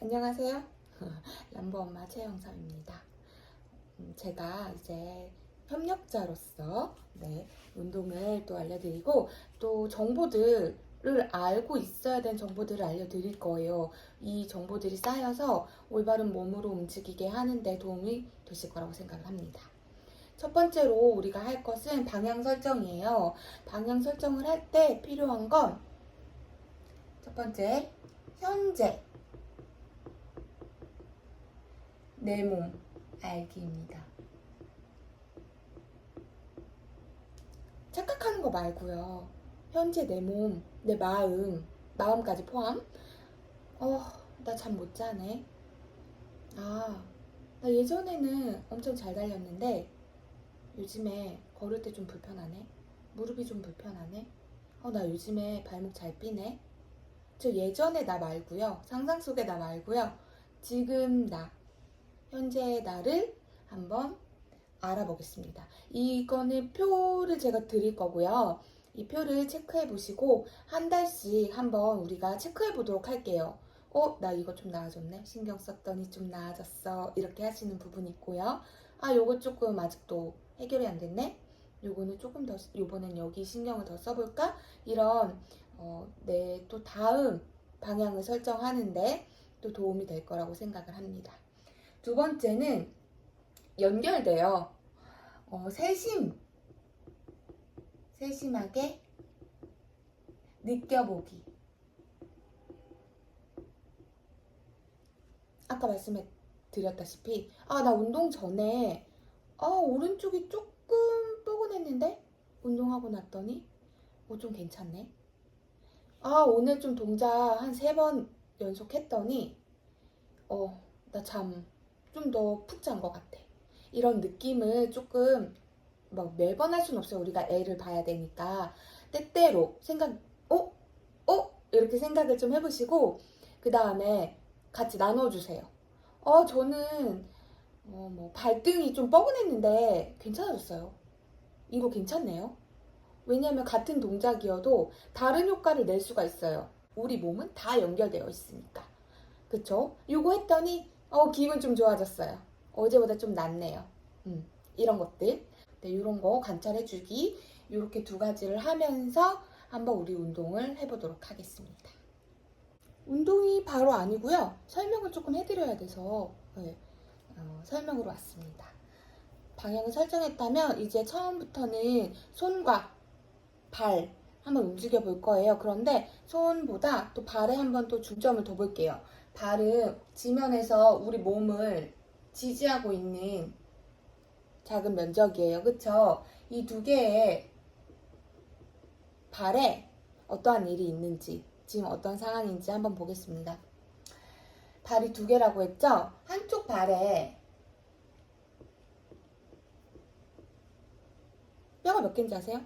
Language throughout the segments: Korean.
안녕하세요. 람보 엄마 최영삼입니다. 음, 제가 이제 협력자로서 네, 운동을 또 알려드리고 또 정보들을 알고 있어야 되는 정보들을 알려드릴 거예요. 이 정보들이 쌓여서 올바른 몸으로 움직이게 하는데 도움이 되실 거라고 생각을 합니다. 첫 번째로 우리가 할 것은 방향 설정이에요. 방향 설정을 할 때 필요한 건 첫 번째, 현재 내 몸 알기입니다. 착각하는 거 말고요. 현재 내 몸, 내 마음, 마음까지 포함. 어, 나 잠 못 자네. 아, 나 예전에는 엄청 잘 달렸는데 요즘에 걸을 때 좀 불편하네. 무릎이 좀 불편하네. 어, 나 요즘에 발목 잘 삐네. 저 예전의 나 말고요. 상상 속의 나 말고요. 지금 나, 현재의 나를 한번 알아보겠습니다. 이거는 표를 제가 드릴 거고요. 이 표를 체크해 보시고 한 달씩 한번 우리가 체크해 보도록 할게요. 어, 나 이거 좀 나아졌네. 신경 썼더니 좀 나아졌어. 이렇게 하시는 부분이 있고요. 아, 요거 조금 아직도 해결이 안 됐네. 요거는 조금 더, 요번엔 여기 신경을 더 써볼까? 이런, 어, 내또 다음 방향을 설정하는데 또 도움이 될 거라고 생각을 합니다. 두 번째는 연결돼요. 어, 세심. 세심하게 느껴보기. 아까 말씀해 드렸다시피, 아, 나 운동 전에, 아, 오른쪽이 조금 뻐근했는데? 운동하고 났더니, 어, 좀 괜찮네. 아, 오늘 좀 동작 한 세 번 연속 했더니, 어, 나 잠 좀 더 푹 잔 것 같아. 이런 느낌을 조금 막 매번 할 수는 없어요. 우리가 애를 봐야 되니까. 때때로 생각, 어? 어? 이렇게 생각을 좀 해보시고, 그 다음에 같이 나눠주세요. 어, 저는, 어, 뭐, 발등이 좀 뻐근했는데 괜찮아졌어요. 이거 괜찮네요. 왜냐하면 같은 동작이어도 다른 효과를 낼 수가 있어요. 우리 몸은 다 연결되어 있으니까. 그쵸? 요거 했더니, 어, 기분 좀 좋아졌어요. 어제보다 좀 낫네요. 음, 이런 것들. 네, 이런 거 관찰해주기. 이렇게 두 가지를 하면서 한번 우리 운동을 해보도록 하겠습니다. 운동이 바로 아니고요. 설명을 조금 해드려야 돼서 네, 어, 설명으로 왔습니다. 방향을 설정했다면 이제 처음부터는 손과 발 한번 움직여 볼 거예요. 그런데 손보다 또 발에 한번 또 중점을 더 볼게요. 발은 지면에서 우리 몸을 지지하고 있는 작은 면적이에요. 그쵸? 이 두 개의 발에 어떠한 일이 있는지, 지금 어떤 상황인지 한번 보겠습니다. 발이 두 개라고 했죠? 한쪽 발에 뼈가 몇 개인지 아세요?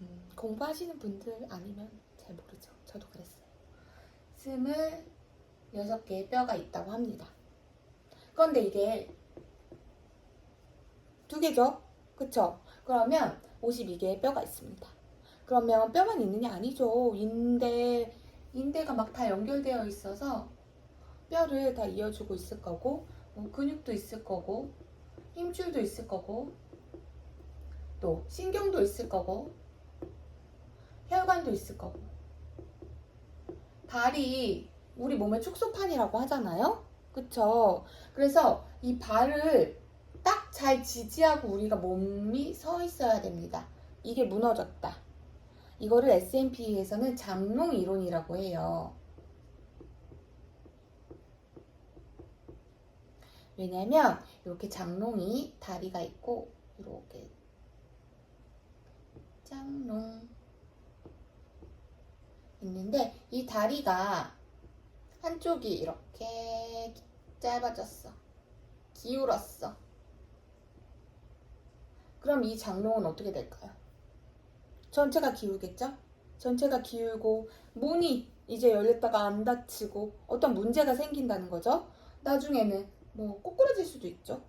음, 공부하시는 분들 아니면 잘 모르죠. 저도 그랬어요. 스물 여섯 개의 뼈가 있다고 합니다. 그런데 이게 두 개죠? 그쵸? 그러면 52개의 뼈가 있습니다. 그러면 뼈만 있느냐? 아니죠. 인대, 인대가 막 다 연결되어 있어서 뼈를 다 이어주고 있을 거고, 어, 근육도 있을 거고, 힘줄도 있을 거고, 또 신경도 있을 거고, 혈관도 있을 거고. 발이 우리 몸의 축소판이라고 하잖아요? 그쵸? 그래서 이 발을 딱 잘 지지하고 우리가 몸이 서 있어야 됩니다. 이게 무너졌다. 이거를 S&P에서는 장롱 이론이라고 해요. 왜냐면 이렇게 장롱이 다리가 있고 이렇게 장롱 있는데 이 다리가 한쪽이 이렇게 짧아졌어. 기울었어. 그럼 이 장롱은 어떻게 될까요? 전체가 기울겠죠? 전체가 기울고 문이 이제 열렸다가 안 닫히고 어떤 문제가 생긴다는 거죠. 나중에는 뭐 꼬꾸라질 수도 있죠.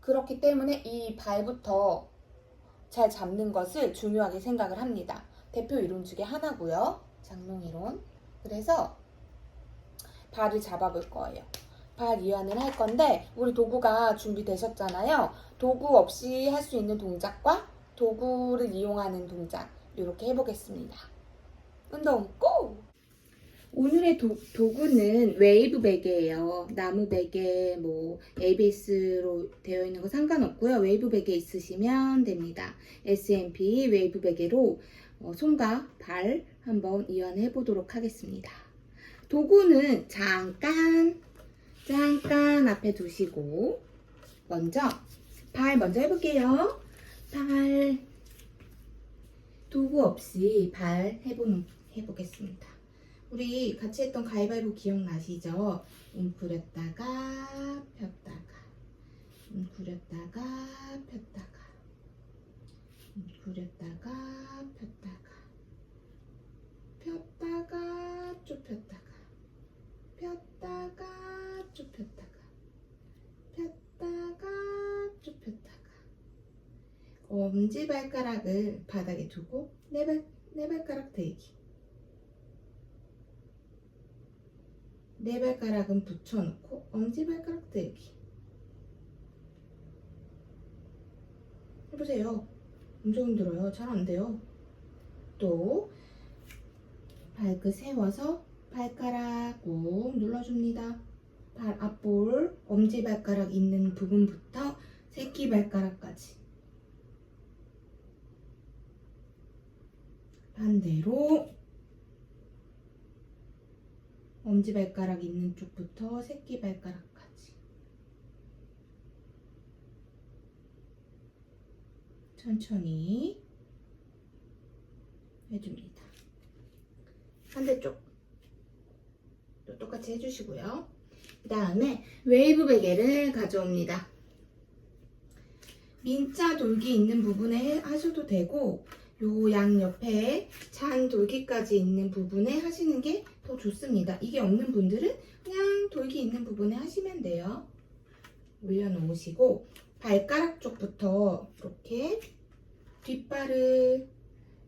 그렇기 때문에 이 발부터 잘 잡는 것을 중요하게 생각을 합니다. 대표 이론 중에 하나고요. 장롱 이론. 그래서 발을 잡아볼 거예요. 발 이완을 할 건데 우리 도구가 준비되셨잖아요. 도구 없이 할 수 있는 동작과 도구를 이용하는 동작 이렇게 해보겠습니다. 운동 고! 오늘의 도, 도구는 웨이브 베개예요. 나무 베개, 뭐 ABS로 되어 있는 거 상관없고요. 웨이브 베개 있으시면 됩니다. SMP 웨이브 베개로 어, 손과 발 한번 이완해 보도록 하겠습니다. 도구는 잠깐 잠깐 앞에 두시고 먼저 발 먼저 해볼게요. 발 도구 없이 발 해보, 해보겠습니다. 우리 같이 했던 가위바위보 기억나시죠? 웅크렸다가 폈다가 웅크렸다가 폈다가 웅크렸다가 폈다가 폈다가 쭉 폈다가 폈다가 쭉 폈다가 폈다가 엄지발가락을 바닥에 두고 네, 발, 네 발가락 들기. 네 발가락은 붙여놓고 엄지발가락 들기. 해보세요 엄청 힘들어요. 잘 안 돼요. 또 발끝 세워서 발가락 꾹 눌러줍니다. 발 앞볼 엄지발가락 있는 부분부터 새끼발가락까지. 반대로 엄지발가락 있는 쪽부터 새끼발가락까지 천천히 해줍니다. 반대쪽 또 똑같이 해주시고요. 그 다음에 웨이브 베개를 가져옵니다. 민자 돌기 있는 부분에 하셔도 되고 요 양 옆에 잔 돌기까지 있는 부분에 하시는 게 더 좋습니다. 이게 없는 분들은 그냥 돌기 있는 부분에 하시면 돼요. 올려놓으시고 발가락 쪽부터 이렇게 뒷발을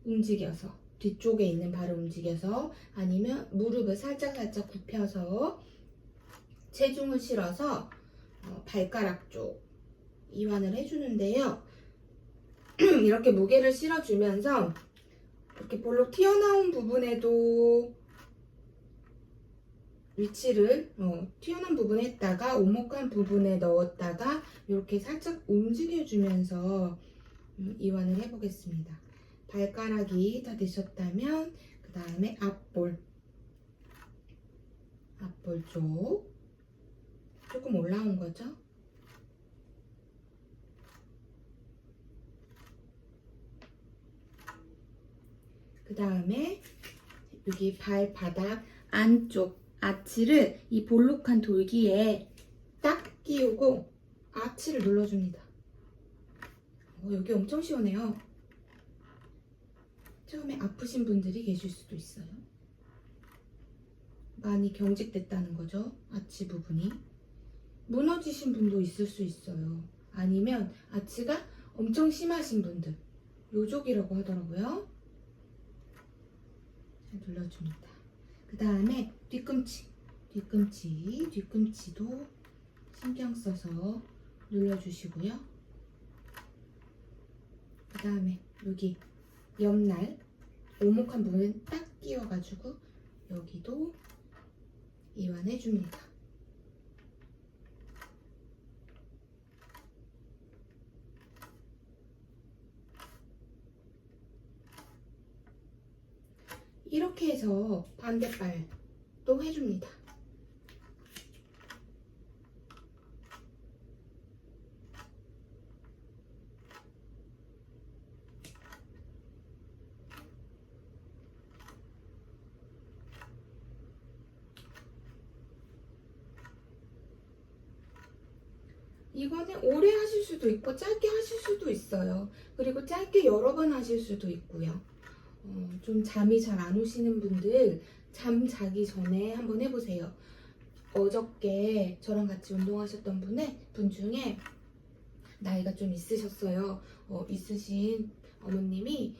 움직여서 뒤쪽에 있는 발을 움직여서 아니면 무릎을 살짝살짝 굽혀서 체중을 실어서 어, 발가락 쪽 이완을 해주는데요. 이렇게 무게를 실어주면서 이렇게 볼록 튀어나온 부분에도 위치를 어, 튀어나온 부분에 했다가 오목한 부분에 넣었다가 이렇게 살짝 움직여주면서 음, 이완을 해보겠습니다. 발가락이 다 되셨다면 그 다음에 앞볼 앞볼 쪽 조금 올라온 거죠? 그 다음에 여기 발바닥 안쪽 아치를 이 볼록한 돌기에 딱 끼우고 아치를 눌러줍니다. 어, 여기 엄청 시원해요. 처음에 아프신 분들이 계실 수도 있어요. 많이 경직됐다는 거죠. 아치 부분이. 무너지신 분도 있을 수 있어요. 아니면 아치가 엄청 심하신 분들. 요족이라고 하더라고요. 잘 눌러줍니다. 그 다음에 뒤꿈치. 뒤꿈치. 뒤꿈치도 신경 써서 눌러주시고요. 그 다음에 여기 옆날 오목한 부분 딱 끼워가지고 여기도 이완해줍니다. 이렇게 해서 반대발도 해줍니다. 이거는 오래 하실 수도 있고 짧게 하실 수도 있어요. 그리고 짧게 여러 번 하실 수도 있고요. 어, 좀 잠이 잘 안 오시는 분들 잠 자기 전에 한번 해보세요. 어저께 저랑 같이 운동하셨던 분의 분 중에 나이가 좀 있으셨어요. 어, 있으신 어머님이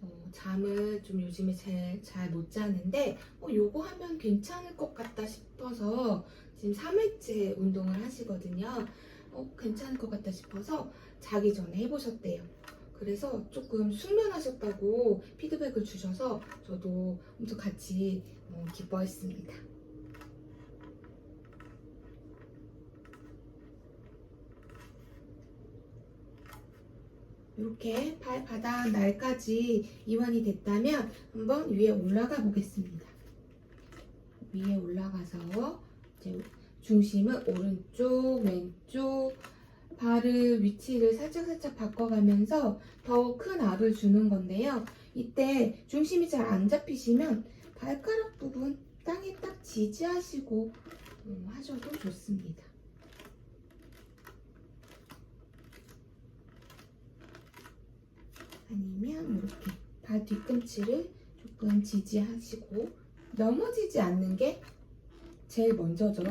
어, 잠을 좀 요즘에 잘 못 자는데 어, 요거 하면 괜찮을 것 같다 싶어서 지금 3일째 운동을 하시거든요. 어, 괜찮을 것 같다 싶어서 자기 전에 해보셨대요. 그래서 조금 숙면하셨다고 피드백을 주셔서 저도 엄청 같이 어, 기뻐했습니다. 이렇게 발 바닥 날까지 이완이 됐다면 한번 위에 올라가 보겠습니다. 위에 올라가서 이제 중심을 오른쪽, 왼쪽, 발을 위치를 살짝살짝 바꿔가면서 더 큰 압을 주는 건데요. 이때 중심이 잘 안 잡히시면 발가락 부분 땅에 딱 지지하시고 음, 하셔도 좋습니다. 아니면 이렇게 발 뒤꿈치를 조금 지지하시고 넘어지지 않는 게 제일 먼저죠.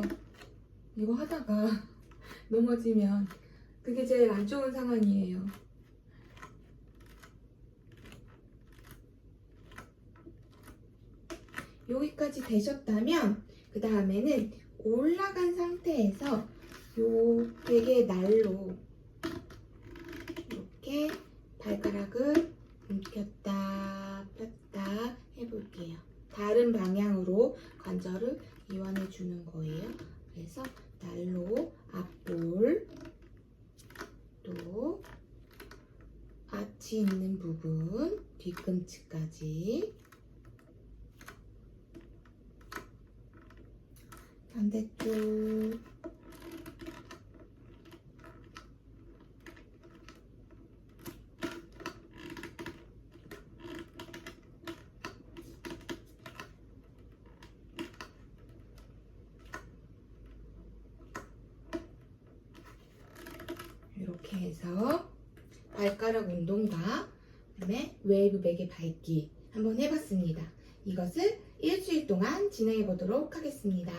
이거 하다가 넘어지면 그게 제일 안 좋은 상황이에요. 여기까지 되셨다면 그 다음에는 올라간 상태에서 요 되게 날로 이렇게 발가락을 움켰다 폈다 해볼게요. 다른 방향으로 관절을 이완해 주는 거예요. 그래서 날로 앞볼 또 아치 있는 부분 뒤꿈치까지 반대쪽 해서 발가락 운동과 그다음에 웨이브 베개 밟기 한번 해봤습니다. 이것을 일주일 동안 진행해 보도록 하겠습니다.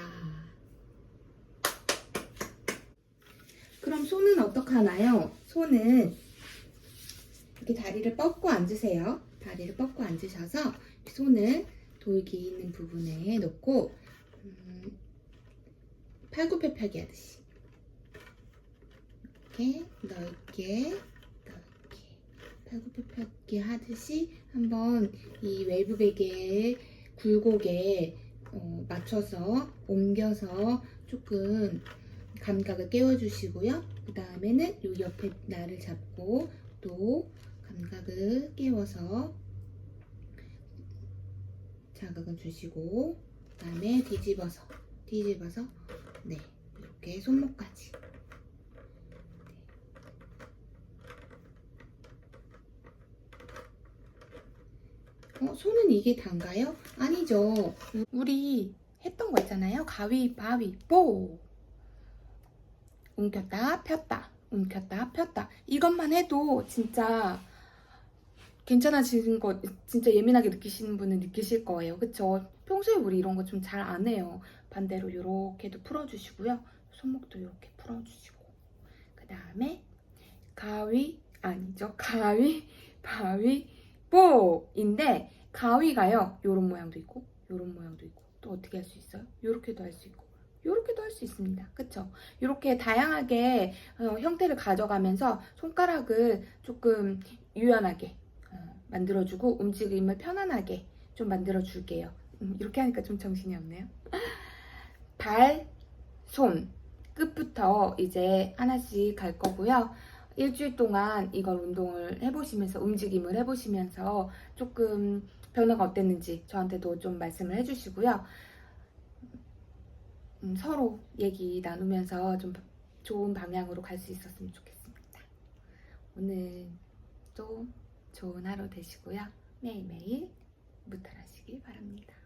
그럼 손은 어떻게 하나요? 손은 이렇게 다리를 뻗고 앉으세요. 다리를 뻗고 앉으셔서 손을 돌기 있는 부분에 놓고 음, 팔굽혀펴기 하듯이 이렇게 넓게 넓게 팔굽혀펴기 하듯이 한번 이 외부 베개의 굴곡에 어, 맞춰서 옮겨서 조금 감각을 깨워주시고요. 그 다음에는 이 옆에 날을 잡고 또 감각을 깨워서 자극을 주시고 그 다음에 뒤집어서 뒤집어서 네 이렇게 손목까지 어, 손은 이게 단가요? 아니죠. 우리 했던 거 있잖아요. 가위바위보. 옮겼다 폈다. 옮겼다 폈다. 이것만 해도 진짜 괜찮아지는 거 진짜 예민하게 느끼시는 분은 느끼실 거예요. 그쵸? 평소에 우리 이런 거 좀 잘 안 해요. 반대로 이렇게도 풀어주시고요. 손목도 이렇게 풀어주시고. 그 다음에 가위 아니죠. 가위 바위 뽀인데 가위가요. 요런 모양도 있고 요런 모양도 있고 또 어떻게 할 수 있어요? 요렇게도 할 수 있고 요렇게도 할 수 있습니다. 그쵸? 요렇게 다양하게 어, 형태를 가져가면서 손가락을 조금 유연하게 어, 만들어주고 움직임을 편안하게 좀 만들어줄게요. 음, 이렇게 하니까 좀 정신이 없네요. 발, 손 끝부터 이제 하나씩 갈 거고요. 일주일 동안 이걸 운동을 해보시면서 움직임을 해보시면서 조금 변화가 어땠는지 저한테도 좀 말씀을 해주시고요. 음, 서로 얘기 나누면서 좀 좋은 방향으로 갈 수 있었으면 좋겠습니다. 오늘도 좋은 하루 되시고요. 매일매일 무탈하시길 바랍니다.